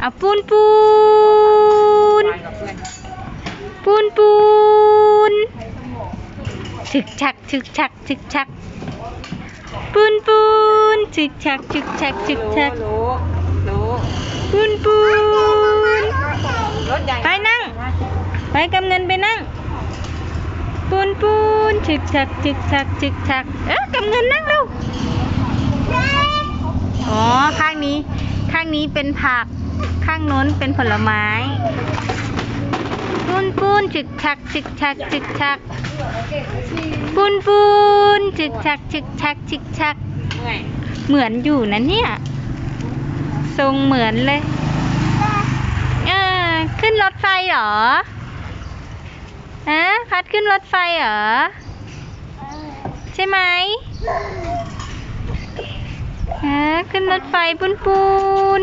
เอาปูนปูนไปกับเพื่อนปูนปูนฉึกชักฉึกชักฉึกชักปูนปูนฉึกชักฉึกชักฉึกชักรู้รู้ปูนปูนรถใหญ่ไปนั่ง ไปกำเงินไปนั่งปูนปูนฉึกชักฉึกชักฉึกชักเอ๊ะกำเงินนั่งเร็วอ๋อข้างนี้ข้างนี้เป็นผัก ข้างโน้นเป็นผลไม้ปูนปูนฉึกชักฉึกชักฉึกชักปูนปูนฉึกชักฉึกชักฉึกชักเหมือนอยู่นะเนี่ย ทรงเหมือนเลย เออ ขึ้นรถไฟเหรอฮะพัดขึ้นรถไฟเหรอ ใช่ไหมฮะขึ้นรถไฟปูนปูน